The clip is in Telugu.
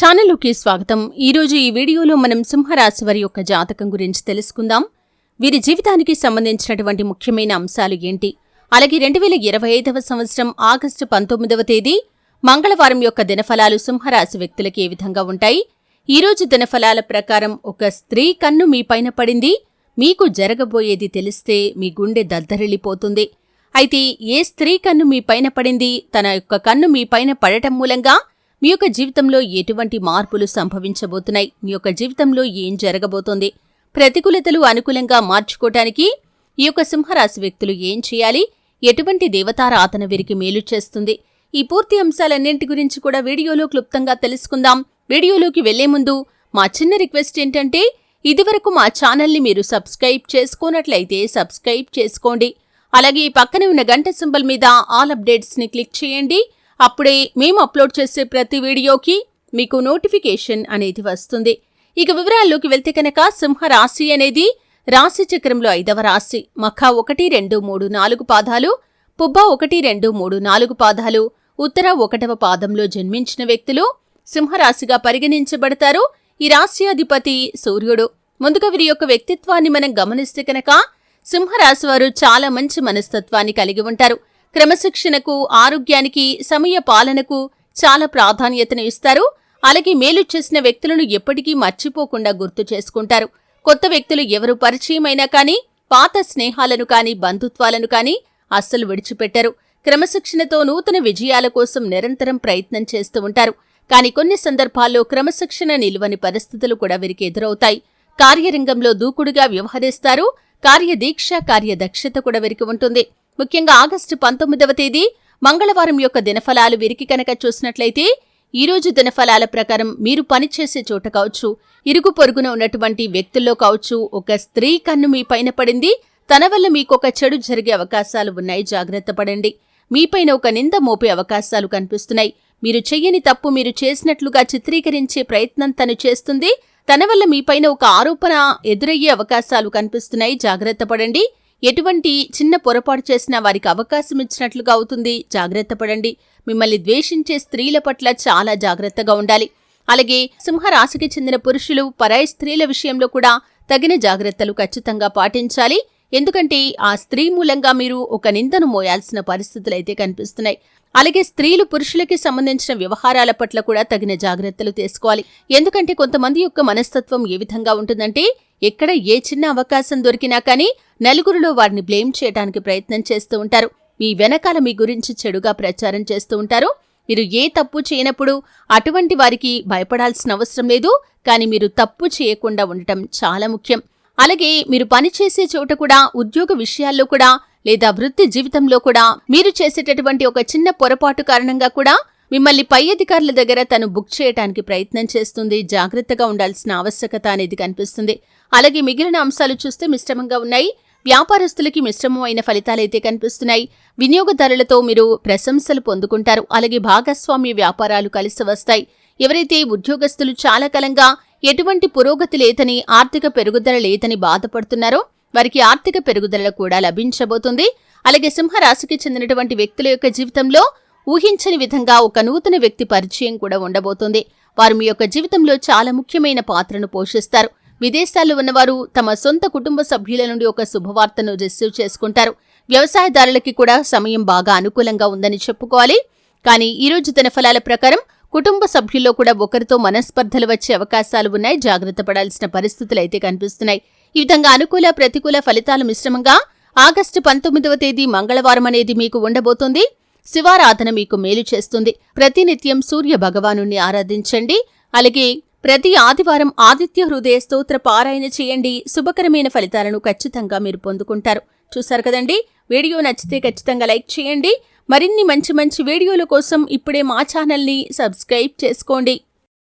ఛానల్లోకి స్వాగతం. ఈరోజు ఈ వీడియోలో మనం సింహరాశి వారి యొక్క జాతకం గురించి తెలుసుకుందాం. వీరి జీవితానికి సంబంధించినటువంటి ముఖ్యమైన అంశాలు ఏంటి? అలాగే రెండు వేల ఇరవై ఐదవ సంవత్సరం ఆగస్టు పంతొమ్మిదవ తేదీ మంగళవారం యొక్క దినఫలాలు సింహరాశి వ్యక్తులకి ఏ విధంగా ఉంటాయి? ఈ రోజు దినఫలాల ప్రకారం ఒక స్త్రీ కన్ను మీ పైన పడింది. మీకు జరగబోయేది తెలిస్తే మీ గుండె దద్దరిల్లిపోతుంది. అయితే ఏ స్త్రీ కన్ను మీ పైన పడింది? తన యొక్క కన్ను మీ పైన పడటం మూలంగా మీ యొక్క జీవితంలో ఎటువంటి మార్పులు సంభవించబోతున్నాయి? మీ యొక్క జీవితంలో ఏం జరగబోతోంది? ప్రతికూలతలు అనుకూలంగా మార్చుకోవటానికి ఈ యొక్క సింహరాశి వ్యక్తులు ఏం చేయాలి? ఎటువంటి దేవతారాధన వీరికి మేలు చేస్తుంది? ఈ పూర్తి అంశాలన్నింటి గురించి కూడా వీడియోలో క్లుప్తంగా తెలుసుకుందాం. వీడియోలోకి వెళ్ళే ముందు మా చిన్న రిక్వెస్ట్ ఏంటంటే ఇదివరకు మా ఛానల్ని మీరు సబ్స్క్రైబ్ చేసుకోనట్లయితే సబ్స్క్రైబ్ చేసుకోండి. అలాగే ఈ పక్కనే ఉన్న గంట సింబల్ మీద ఆల్ అప్డేట్స్ని క్లిక్ చేయండి. అప్పుడే మేము అప్లోడ్ చేసే ప్రతి వీడియోకి మీకు నోటిఫికేషన్ అనేది వస్తుంది. ఇక వివరాల్లోకి వెళ్తే కనుక సింహ రాశి అనేది రాశి చక్రంలో ఐదవ రాశి. మఖ ఒకటి రెండు మూడు నాలుగు పాదాలు పుబ్బ ఒకటి రెండు మూడు నాలుగు పాదాలు ఉత్తర ఒకటవ పాదంలో జన్మించిన వ్యక్తులు సింహరాశిగా పరిగణించబడతారు. ఈ రాశి అధిపతి సూర్యుడు. ముందుగా వీరి యొక్క వ్యక్తిత్వాన్ని మనం గమనిస్తే కనుక సింహరాశి వారు చాలా మంచి మనస్తత్వాన్ని కలిగి ఉంటారు. క్రమశిక్షణకు ఆరోగ్యానికి సమయ పాలనకు చాలా ప్రాధాన్యతను ఇస్తారు. అలాగే మేలు చేసిన వ్యక్తులను ఎప్పటికీ మర్చిపోకుండా గుర్తు చేసుకుంటారు. కొత్త వ్యక్తులు ఎవరు పరిచయమైనా కానీ పాత స్నేహాలను కానీ బంధుత్వాలను కానీ అస్సలు విడిచిపెట్టరు. క్రమశిక్షణతో నూతన విజయాల కోసం నిరంతరం ప్రయత్నం చేస్తూ ఉంటారు. కానీ కొన్ని సందర్భాల్లో క్రమశిక్షణ నిలువని పరిస్థితులు కూడా వీరికి ఎదురవుతాయి. కార్యరంగంలో దూకుడుగా వ్యవహరిస్తారు. కార్యదీక్ష కార్యదక్షత కూడా వీరికి ఉంటుంది. ముఖ్యంగా ఆగస్టు పంతొమ్మిదవ తేదీ మంగళవారం యొక్క దినఫలాలు వీరికి కనుక చూసినట్లయితే ఈరోజు దినఫలాల ప్రకారం మీరు పనిచేసే చోట కావచ్చు ఇరుగు పొరుగున ఉన్నటువంటి వ్యక్తుల్లో కావచ్చు ఒక స్త్రీ కన్ను మీ పైన పడింది తన వల్ల మీకు ఒక చెడు జరిగే అవకాశాలు ఉన్నాయి జాగ్రత్త పడండి. మీపైన ఒక నింద మోపే అవకాశాలు కనిపిస్తున్నాయి. మీరు చెయ్యని తప్పు మీరు చేసినట్లుగా చిత్రీకరించే ప్రయత్నం తను చేస్తుంది తన వల్ల మీపైన ఒక ఆరోపణ ఎదురయ్యే అవకాశాలు కనిపిస్తున్నాయి జాగ్రత్త పడండి. ఎటువంటి చిన్న పొరపాటు చేసినా వారికి అవకాశం ఇచ్చినట్లుగా అవుతుంది. జాగ్రత్త పడండి. మిమ్మల్ని ద్వేషించే స్త్రీల పట్ల చాలా జాగ్రత్తగా ఉండాలి. అలాగే సింహరాశికి చెందిన పురుషులు పరాయి స్త్రీల విషయంలో కూడా తగిన జాగ్రత్తలు ఖచ్చితంగా పాటించాలి. ఎందుకంటే ఆ స్త్రీ మూలంగా మీరు ఒక నిందను మోయాల్సిన పరిస్థితులు అయితే కనిపిస్తున్నాయి. అలాగే స్త్రీలు పురుషులకి సంబంధించిన వ్యవహారాల పట్ల కూడా తగిన జాగ్రత్తలు తీసుకోవాలి. ఎందుకంటే కొంతమంది యొక్క మనస్తత్వం ఏ విధంగా ఉంటుందంటే ఎక్కడ ఏ చిన్న అవకాశం దొరికినా కానీ నలుగురిలో వారిని బ్లేమ్ చేయడానికి ప్రయత్నం చేస్తూ ఉంటారు. మీ వెనకాల మీ గురించి చెడుగా ప్రచారం చేస్తూ ఉంటారు. మీరు ఏ తప్పు చేయనప్పుడు అటువంటి వారికి భయపడాల్సిన అవసరం లేదు. కానీ మీరు తప్పు చేయకుండా ఉండటం చాలా ముఖ్యం. అలాగే మీరు పనిచేసే చోట కూడా ఉద్యోగ విషయాల్లో కూడా లేదా వృత్తి జీవితంలో కూడా మీరు చేసేటటువంటి ఒక చిన్న పొరపాటు కారణంగా కూడా మిమ్మల్ని పై అధికారుల దగ్గర తను బుక్ చేయడానికి ప్రయత్నం చేస్తుంది. జాగ్రత్తగా ఉండాల్సిన ఆవశ్యకత అనేది కనిపిస్తుంది. అలాగే మిగిలిన అంశాలు చూస్తే మిశ్రమంగా ఉన్నాయి. వ్యాపారస్తులకి మిశ్రమమైన ఫలితాలైతే కనిపిస్తున్నాయి. వినియోగదారులతో మీరు ప్రశంసలు పొందుకుంటారు. అలాగే భాగస్వామ్య వ్యాపారాలు కలిసి వస్తాయి. ఎవరైతే ఉద్యోగస్తులు చాలా కాలంగా ఎటువంటి పురోగతి లేదని ఆర్థిక పెరుగుదల లేదని బాధపడుతున్నారో వారికి ఆర్థిక పెరుగుదల కూడా లభించబోతుంది. అలాగే సింహరాశికి చెందినటువంటి వ్యక్తుల యొక్క జీవితంలో ఊహించని విధంగా ఒక నూతన వ్యక్తి పరిచయం కూడా ఉండబోతుంది. వారు మీ యొక్క జీవితంలో చాలా ముఖ్యమైన పాత్రను పోషిస్తారు. విదేశాల్లో ఉన్నవారు తమ సొంత కుటుంబ సభ్యుల నుండి ఒక శుభవార్తను రిసీవ్ చేసుకుంటారు. వ్యవసాయదారులకి కూడా సమయం బాగా అనుకూలంగా ఉందని చెప్పుకోవాలి. కానీ ఈ రోజు దినఫలాల ప్రకారం కుటుంబ సభ్యుల్లో కూడా ఒకరితో మనస్పర్ధలు వచ్చే అవకాశాలు ఉన్నాయి. జాగ్రత్త పడాల్సిన పరిస్థితులు అయితే కనిపిస్తున్నాయి. ఈ విధంగా అనుకూల ప్రతికూల ఫలితాల మిశ్రమంగా ఆగస్టు పంతొమ్మిదవ తేదీ మంగళవారం అనేది మీకు ఉండబోతోంది. శివారాధన మీకు మేలు చేస్తుంది. ప్రతినిత్యం సూర్య భగవాను ఆరాధించండి. అలాగే ప్రతి ఆదివారం ఆదిత్య హృదయ స్తోత్ర పారాయణ చేయండి. శుభకరమైన ఫలితాలను ఖచ్చితంగా మీరు పొందుకుంటారు. చూసారు కదండి? వీడియో నచ్చితే ఖచ్చితంగా లైక్ చేయండి. మరిన్ని మంచి మంచి వీడియోల కోసం ఇప్పుడే మా ఛానల్ని సబ్స్క్రైబ్ చేసుకోండి.